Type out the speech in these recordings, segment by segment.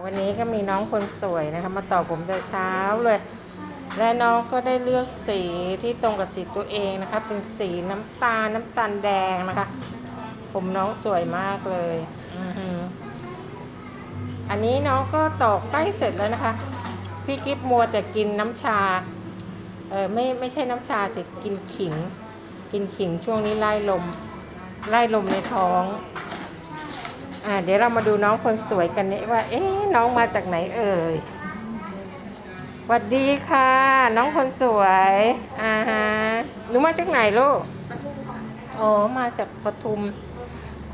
วันนี้ก็มีน้องคนสวยนะคะ มาต่อผมแต่เช้าเลย และน้องก็ได้เลือกสีที่ตรงกับสีตัวเองนะคะ เป็นสีน้ำตาลน้ำตาลแดงนะคะ ผมน้องสวยมากเลยอันนี้น้องก็ต่อใกล้เสร็จแล้วนะคะ พี่กิฟมัวแต่กินน้ำชา เออไม่ไม่ใช่น้ำชาสิกินขิง กินขิงช่วงนี้ไล่ลม ไล่ลมในท้อง อ่าเดี๋ยวเรามาดูน้องคนสวยกันนี่ว่า เอ๊ะน้องมาจากไหนเอ่ยสวัสดีค่ะ น้องคนสวยอ่าฮะหนูมาจากไหนลูกอ๋อมาจากปทุม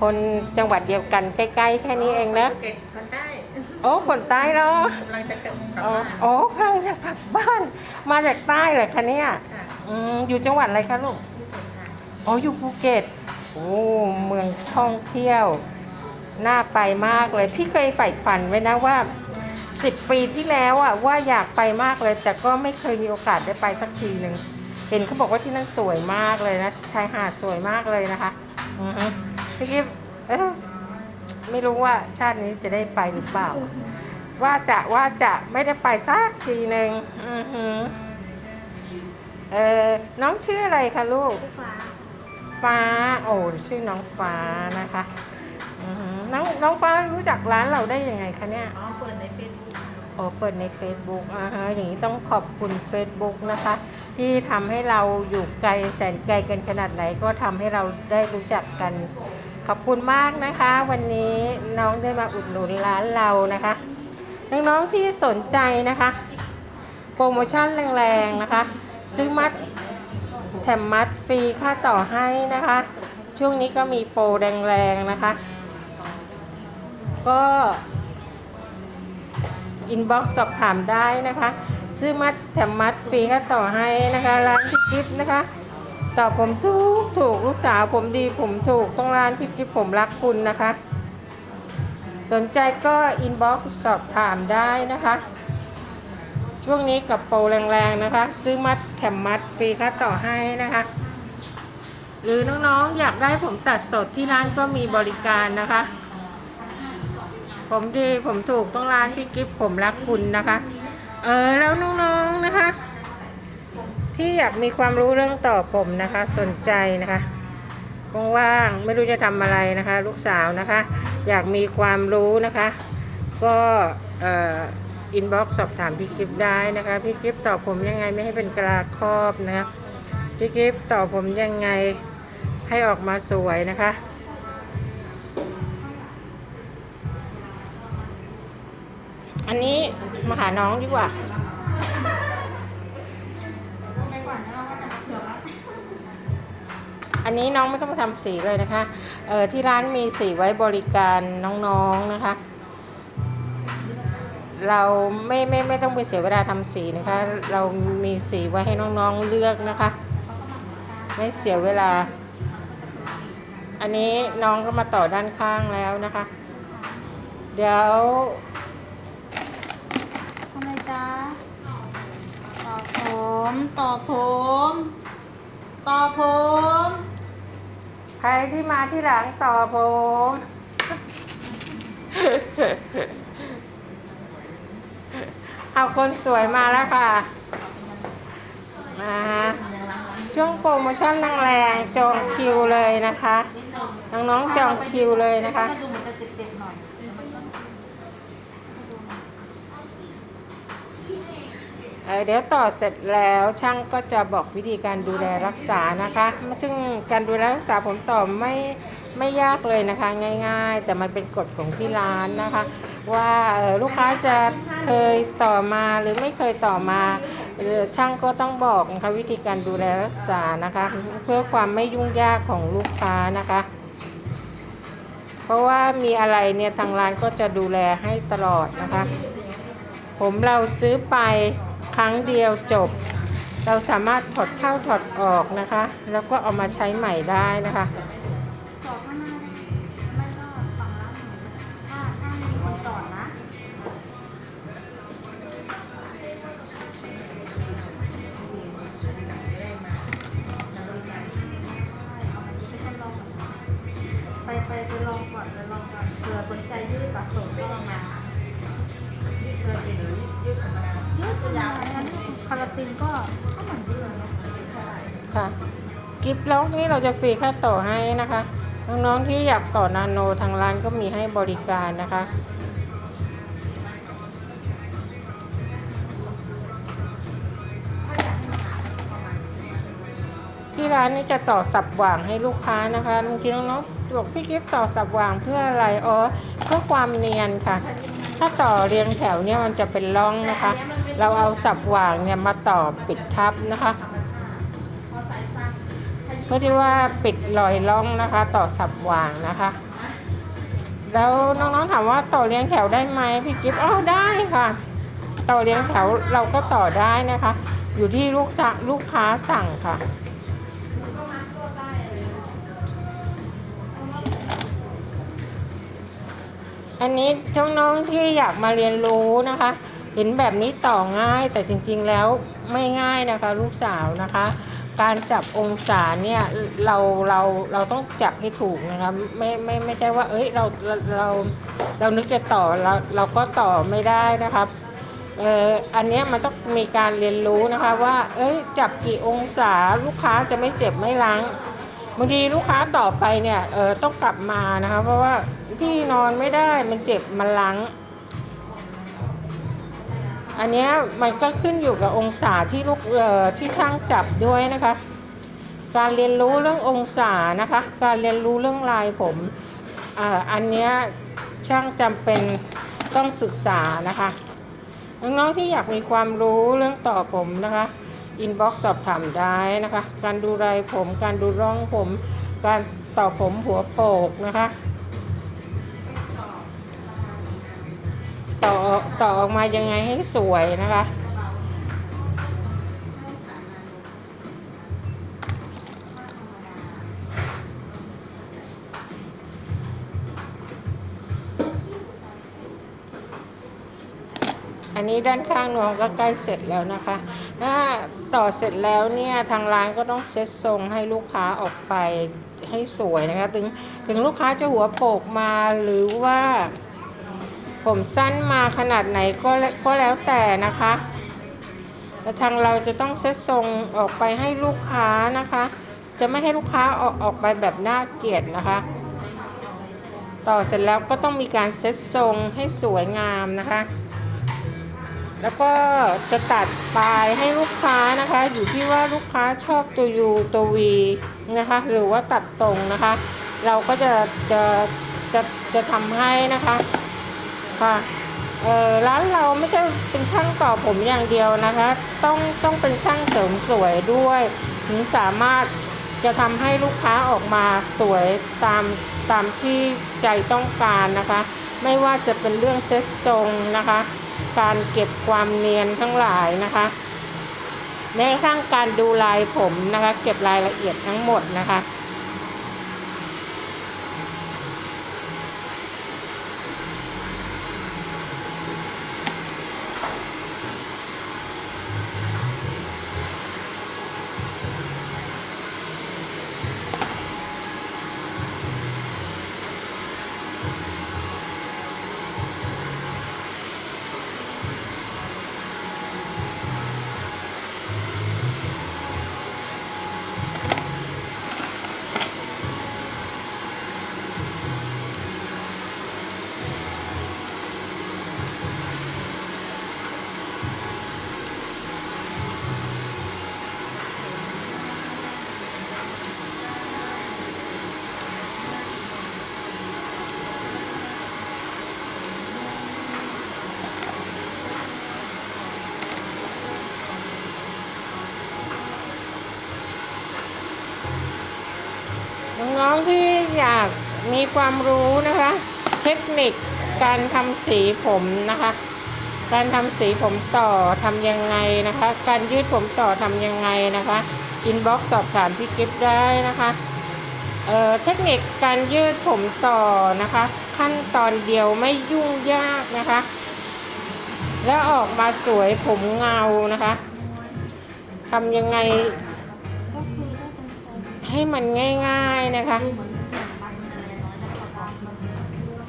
คนจังหวัดเดียวกันใกล้ๆแค่นี้เองนะภูเก็ตคนใต้โอ้คนใต้เนาะกำลังจะกลับกลับอ๋อบ้านอ๋อกำลังจะกลับบ้าน มาจากใต้เหรอคะเนี่ยค่ะอืมอยู่จังหวัดอะไรคะลูกภูเก็ตค่ะอ๋ออยู่ภูเก็ตโอ้เมืองท่องเที่ยว น่าไปมากเลย พี่เคยใฝ่ฝันไว้นะว่าสิบปีที่แล้วอะว่าอยากไปมากเลย แต่ก็ไม่เคยมีโอกาสได้ไปสักทีหนึ่งเห็นเขาบอกว่าที่นั่นสวยมากเลยนะชายหาดสวยมากเลยนะคะอือฮึพี่กิฟไม่รู้ว่าชาตินี้จะได้ไปหรือเปล่า ว่าจะว่าจะไม่ได้ไปสักทีหนึ่งเออน้องชื่ออะไรคะลูก ฟ้า ฟ้า โอ้ชื่อน้องฟ้านะคะ น้องน้องฟ้ารู้จักร้านเราได้ยังไงคะเนี่ย อ๋อ เปิดในเฟซบุ๊กโอ้เปิดใน Facebook อ่าฮะอย่างนี้ต้องขอบคุณ Facebook นะคะ ที่ทำให้เราอยู่ไกลแสนไกลกันขนาดไหนก็ทำให้เราได้รู้จักกัน ขอบคุณมากนะคะ วันนี้น้องได้มาอุดหนุนร้านเรานะคะ น้องๆที่สนใจนะคะ โปรโมชั่นแรงๆนะคะ ซื้อมัดแถมมัดฟรีค่าต่อให้นะคะ ช่วงนี้ก็มีโปรแรงๆนะคะ ก็อินบ็อกซ์สอบถามได้นะคะ ซื้อมัดแถมมัดฟรีค่าต่อให้นะคะ ร้านพี่กิฟนะคะ ตอบผมถูกถูกลูกสาวผมดีผมถูกต้องร้านพี่กิฟผมรักคุณนะคะ สนใจก็อินบ็อกซ์สอบถามได้นะคะ ช่วงนี้กับโปรแรงๆนะคะ ซื้อมัดแถมมัดฟรีค่าต่อให้นะคะหรือน้องๆ อยากได้ผมตัดสดที่ร้านก็มีบริการนะคะ ผมดีผมถูกต้องร้านพี่กิฟต์ผมรักคุณนะคะ เออแล้วน้องๆนะคะ ที่อยากมีความรู้เรื่องต่อผมนะคะ สนใจนะคะว่างๆไม่รู้จะทำอะไรนะคะ ลูกสาวนะคะ อยากมีความรู้นะคะ ก็เอ่ออินบ็อกซ์สอบถามพี่กิฟต์ได้นะคะ พี่กิฟต์ตอบผมยังไงไม่ให้เป็นกราครอบนะคะพี่กิฟต์ตอบผมยังไงให้ออกมาสวยนะคะ อันนี้มาหาน้องดีกว่าอันนี้น้องไม่ต้องมาทำสีเลยนะคะเออที่ร้านมีสีไว้บริการน้องๆนะคะ เราไม่ไม่ไม่ต้องไปเสียเวลาทำสีนะคะ เรามีสีไว้ให้น้องๆเลือกนะคะ ไม่เสียเวลา อันนี้น้องก็มาต่อด้านข้างแล้วนะคะ เดี๋ยว ทำไมจ๊ะต่อ ผมต่อผม ต่อผม ใครที่มาที่หลังต่อผม เอาคนสวยมาแล้วค่ะ มาช่วงโปรโมชั่นแรงๆจองคิวเลยนะคะ น้องๆจองคิวเลยนะคะ ดูเหมือนจะเจ็บๆหน่อย เเดี๋ยวต่อเสร็จแล้วช่างก็จะบอกวิธีการดูแลรักษานะคะ ซึ่งการดูแลรักษาผมต่อไม่ไม่ยากเลยนะคะง่ายๆ แต่มันเป็นกฎของที่ร้านนะคะ ว่าลูกค้าจะเคยต่อมาหรือไม่เคยต่อมาช่างก็ต้องบอกนะคะวิธีการดูแลรักษานะคะ เพื่อความไม่ยุ่งยากของลูกค้านะคะ เพราะว่ามีอะไรเนี่ยทางร้านก็จะดูแลให้ตลอดนะคะ ผมเราซื้อไป ครั้งเดียวจบ เราสามารถถอดเข้าถอดออกนะคะ แล้วก็เอามาใช้ใหม่ได้นะคะ ฟรีก็ก็เหมือนเดิค่ะกิฟต์ล็อกนี่เราจะฟรีค่าต่อให้นะคะ น้องๆที่อยากต่อนาโนทางร้านก็มีให้บริการนะคะที่ร้านนี่จะต่อสับหว่างให้ลูกค้านะคะบางทีน้องๆบอกพี่กิฟต์ต่อสับหว่างเพื่ออะไรอ๋อเพื่อความเนียนค่ะ ถ้าต่อเรียงแถวเนี่ยมันจะเป็นร่องนะคะ เราเอาสับหว่างเนี่ยมาต่อปิดทับนะคะ เพื่อที่ว่าปิดรอยร่องนะคะ ต่อสับหว่างนะคะ แล้วน้องๆถามว่าต่อเรียงแถวได้ไหมพี่กิฟต์อ๋อได้ค่ะ ต่อเรียงแถวเราก็ต่อได้นะคะ อยู่ที่ลูกสั่งลูกค้าสั่งค่ะอันนี้น้องๆที่อยากมาเรียนรู้นะคะ เห็นแบบนี้ต่อง่ายแต่จริงๆแล้วไม่ง่ายนะคะ ลูกสาวนะคะ การจับองศาเนี่ยเราเราเราต้องจับให้ถูกนะคะไม่ไม่ไม่ใช่ว่า เอ้ยเราเราเรานึกจะต่อเราเราก็ต่อไม่ได้นะครับเอ่ออันนี้มันต้องมีการเรียนรู้นะคะว่า เอ้ยจับกี่องศาลูกค้าจะไม่เจ็บไม่ล้างบางทีลูกค้าต่อไปเนี่ยเออต้องกลับมานะคะ เพราะว่าพี่นอนไม่ได้มันเจ็บมันล้าง อันนี้มันก็ขึ้นอยู่กับองศาที่ลูกเอ่อที่ช่างจับด้วยนะคะ การเรียนรู้เรื่ององศานะคะ การเรียนรู้เรื่องลายผมอ่าอันนี้ช่างจำเป็นต้องศึกษานะคะน้องๆที่อยากมีความรู้เรื่องต่อผมนะคะอินบ็อกซ์สอบถามได้นะคะ การดูลายผม การดูร่องผม การต่อผมหัวโปกนะคะ ต่อต่อออกมายังไงให้สวยนะคะอันนี้ด้านข้างน้องก็ใกล้เสร็จแล้วนะคะ ถ้าต่อเสร็จแล้วเนี่ยทางร้านก็ต้องเซ็ตทรงให้ลูกค้าออกไปให้สวยนะคะ ถึงถึงลูกค้าจะหัวโปกมาหรือว่า ผมสั้นมาขนาดไหนก็แล้วก็แล้วแต่นะคะแต่ทางเราจะต้องเซ็ตทรงออกไปให้ลูกค้านะคะ จะไม่ให้ลูกค้าออกออกไปแบบน่าเกลียดนะคะ ต่อเสร็จแล้วก็ต้องมีการเซ็ตทรงให้สวยงามนะคะ แล้วก็จะตัดปลายให้ลูกค้านะคะ อยู่ที่ว่าลูกค้าชอบตัวยูตัววีนะคะ หรือว่าตัดตรงนะคะ เราก็จะจะจะจะทำให้นะคะ ค่ะเออร้านเราไม่ใช่เป็นช่างต่อผมอย่างเดียวนะคะ ต้องต้องเป็นช่างเสริมสวยด้วยถึงสามารถจะทำให้ลูกค้าออกมาสวยตามตามที่ใจต้องการนะคะ ไม่ว่าจะเป็นเรื่องเซ็ตทรงนะคะ การเก็บความเนียนทั้งหลายนะคะแม้กระทั่งการดูลายผมนะคะ เก็บรายละเอียดทั้งหมดนะคะ น้องๆที่อยากมีความรู้นะคะ เทคนิคการทำสีผมนะคะ การทำสีผมต่อทำยังไงนะคะ การยืดผมต่อทำยังไงนะคะอินบ็อกซ์สอบถามพี่กิฟต์ได้นะคะเอ่อเทคนิคการยืดผมต่อนะคะ ขั้นตอนเดียวไม่ยุ่งยากนะคะ แล้วออกมาสวยผมเงานะคะทำยังไง ให้มันง่าย ๆนะคะ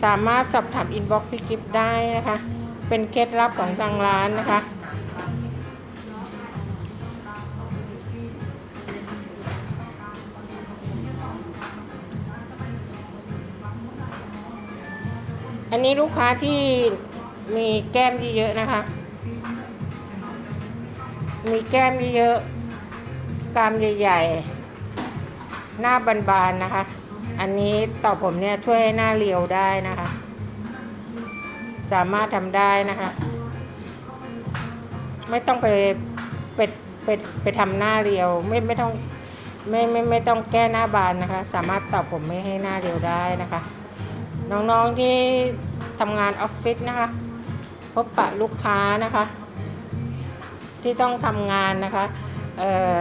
สามารถสอบถามอินบ็อกซ์พี่กิฟได้นะคะ เป็นเคล็ดลับของทางร้านนะคะอันนี้ลูกค้าที่มีแก้มเยอะๆนะคะ มีแก้มเยอะๆกามใหญ่ ๆ หน้าบานๆนะคะ อันนี้ต่อผมเนี่ยช่วยให้หน้าเรียวได้นะคะ สามารถทำได้นะคะ ไม่ต้องไปไปไปไปทำหน้าเรียวไม่ไม่ต้องไม่ไม่ไม่ต้องแก้หน้าบานนะคะ สามารถต่อผมไม่ให้หน้าเรียวได้นะคะ น้องๆที่ทำงานออฟฟิศนะคะ พบปะลูกค้านะคะ ที่ต้องทำงานนะคะเอ่อ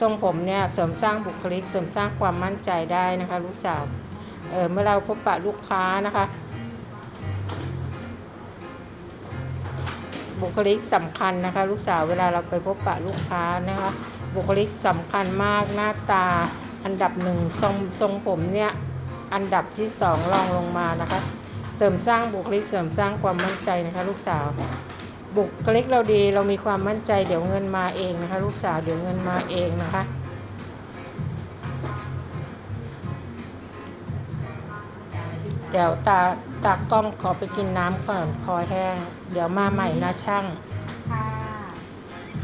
ทรงผมเนี่ยเสริมสร้างบุคลิก เสริมสร้างความมั่นใจได้นะคะ ลูกสาวเออเมื่อเราพบปะลูกค้านะคะ บุคลิกสำคัญนะคะ ลูกสาวเวลาเราไปพบปะลูกค้านะคะ บุคลิกสำคัญมากหน้าตาอันดับหนึ่งทรงทรงผมเนี่ยอันดับที่สองรองลงมานะคะ เสริมสร้างบุคลิกเสริมสร้างความมั่นใจนะคะ ลูกสาว บุคลิกเราดีเรามีความมั่นใจเดี๋ยวเงินมาเองนะคะ ลูกสาวเดี๋ยวเงินมาเองนะคะ เดี๋ยวตาตากล้องขอไปกินน้ำก่อนคอแห้ง เดี๋ยวมาใหม่นะช่าง